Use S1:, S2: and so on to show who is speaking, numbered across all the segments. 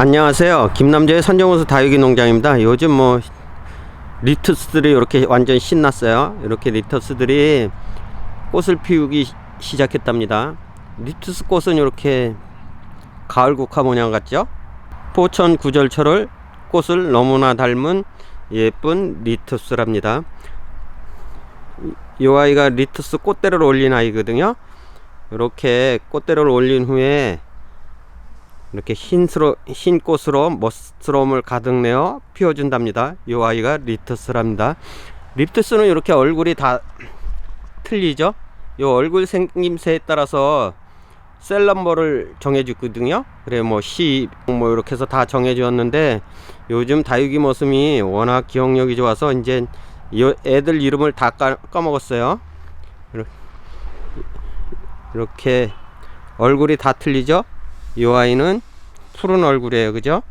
S1: 안녕하세요. 김남재의 선정호수 다육이 농장입니다. 요즘 뭐 리투스들이 이렇게 완전 신났어요. 이렇게 리투스들이 꽃을 피우기 시- 시작했답니다. 리투스 꽃은 이렇게 가을 국화 모양 같죠? 포천 구절철을 꽃을 너무나 닮은 예쁜 리투스랍니다. 이 아이가 리투스 꽃대를 올린 아이거든요. 이렇게 꽃대를 올린 후에 이렇게 흰스러, 흰 꽃으로 멋스러움을 가득 내어 피워준답니다. 이 아이가 리투스랍니다. 리투스는 이렇게 얼굴이 다 틀리죠? 이 얼굴 생김새에 따라서 셀 넘버를 정해주거든요. 그래 뭐 C 뭐 이렇게 해서 다 정해주었는데 요즘 다육이 모습이 워낙 기억력이 좋아서 이제 이 애들 이름을 다 까, 까먹었어요. 이렇게 얼굴이 다 틀리죠? 이 아이는 푸른 얼굴이에요, 그죠?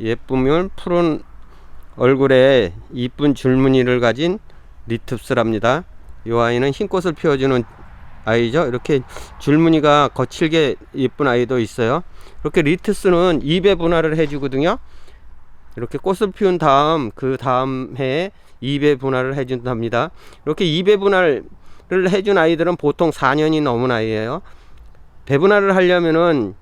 S1: 예쁘면 푸른 얼굴에 이쁜 줄무늬를 가진 리투스랍니다. 이 아이는 흰 꽃을 피워주는 아이죠. 이렇게 줄무늬가 거칠게 예쁜 아이도 있어요. 이렇게 리투스는 2배 분할을 해주거든요. 이렇게 꽃을 피운 다음 그 다음 해에 2배 분할을 해준답니다. 이렇게 2배 분할을 해준 아이들은 보통 4년이 넘은 아이예요. 배분할을 하려면은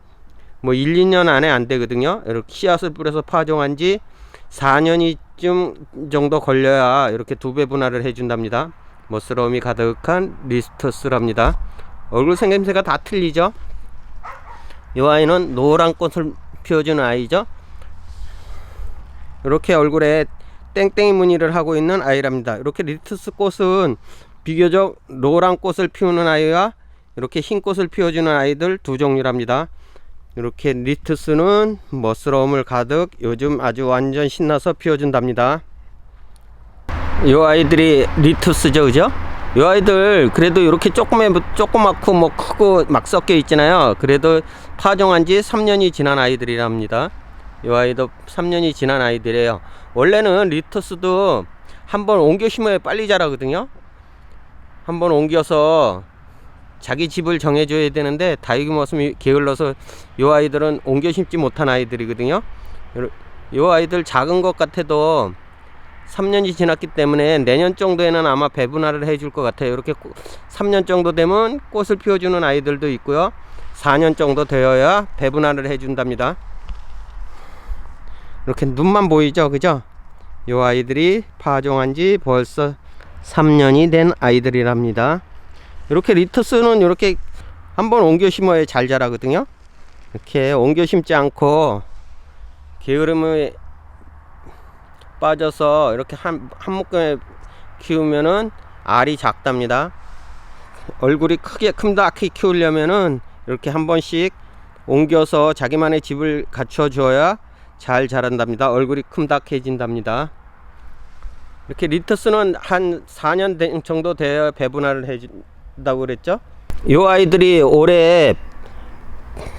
S1: 뭐 1, 2년 안에 안 되거든요. 이렇게 씨앗을 뿌려서 파종한 지 4년이쯤 정도 걸려야 이렇게 두 배 분할을 해준답니다. 멋스러움이 가득한 리스터스랍니다. 얼굴 생김새가 다 틀리죠? 이 아이는 노란 꽃을 피워주는 아이죠. 이렇게 얼굴에 땡땡이 무늬를 하고 있는 아이랍니다. 이렇게 리투스 꽃은 비교적 노란 꽃을 피우는 아이와 이렇게 흰 꽃을 피워주는 아이들 두 종류랍니다. 이렇게 리투스는 멋스러움을 가득 요즘 아주 완전 신나서 피워준답니다. 이 아이들이 리투스죠, 그죠? 이 아이들 그래도 이렇게 조그매 조그맣고 뭐 크고 막 섞여 있잖아요. 그래도 파종한 지 3년이 지난 아이들이랍니다. 이 아이도 3년이 지난 아이들이에요. 원래는 리투스도 한번 옮겨 심어야 빨리 자라거든요. 한번 옮겨서 자기 집을 정해줘야 되는데 다육이 모습이 게을러서 이 아이들은 옮겨 심지 못한 아이들이거든요. 이 아이들 작은 것 같아도 3년이 지났기 때문에 내년 정도에는 아마 배분화를 해줄 것 같아요. 이렇게 3년 정도 되면 꽃을 피워주는 아이들도 있고요. 4년 정도 되어야 배분화를 해준답니다. 이렇게 눈만 보이죠, 그죠? 이 아이들이 파종한 지 벌써 3년이 된 아이들이랍니다. 이렇게 리터스는 이렇게 한번 옮겨 심어야 잘 자라거든요. 이렇게 옮겨 심지 않고 게으름에 빠져서 이렇게 한, 한 묶음에 키우면은 알이 작답니다. 얼굴이 크게 큼닥히 키우려면은 이렇게 한 번씩 옮겨서 자기만의 집을 갖춰 줘야 잘 자란답니다. 얼굴이 큼닥해진답니다. 이렇게 리터스는 한 4년 된- 정도 되어 배분화를 해준다 고 그랬죠. 이 아이들이 올해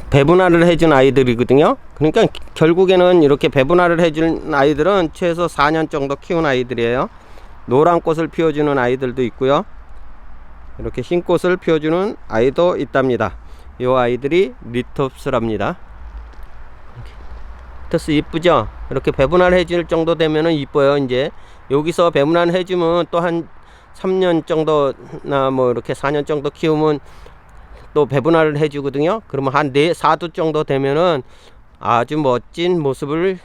S1: 배분화를 해준 아이들이거든요. 그러니까 결국에는 이렇게 배분화를 해준 아이들은 최소 4년 정도 키운 아이들이에요. 노란 꽃을 피워주는 아이들도 있고요. 이렇게 흰 꽃을 피워주는 아이도 있답니다. 이 아이들이 리톱스랍니다. 리톱스 이쁘죠? 이렇게 배분화를 해줄 정도 되면은 이뻐요. 이제 여기서 배분화를 해주면 또 한 3년 정도나 뭐 이렇게 4년 정도 키우면 또 배분화를 해주거든요. 그러면 한 네, 4두 정도 되면은 아주 멋진 모습으로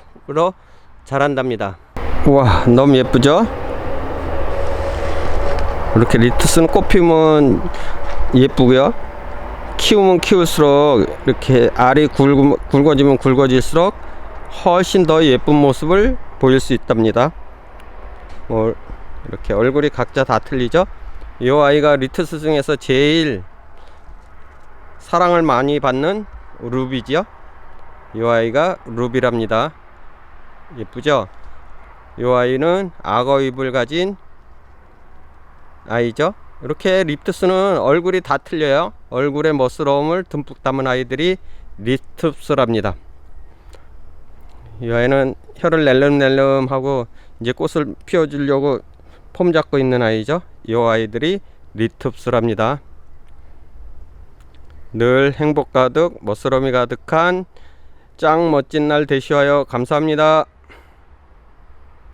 S1: 자란답니다. 와, 너무 예쁘죠? 이렇게 리투스는 꽃 피우면 예쁘고요. 키우면 키울수록 이렇게 알이 굵, 굵어지면 굵어질수록 훨씬 더 예쁜 모습을 보일 수 있답니다. 뭐 이렇게 얼굴이 각자 다 틀리죠? 이 아이가 리투스 중에서 제일 사랑을 많이 받는 루비지요. 이 아이가 루비랍니다. 예쁘죠? 이 아이는 악어 잎을 가진 아이죠. 이렇게 리투스는 얼굴이 다 틀려요. 얼굴의 멋스러움을 듬뿍 담은 아이들이 리투스랍니다. 이 아이는 혀를 낼름낼름 하고 이제 꽃을 피워주려고 폼 잡고 있는 아이죠. 이 아이들이 리투스랍니다. 늘 행복 가득 멋스러움이 가득한 짱 멋진 날 되시와요. 감사합니다.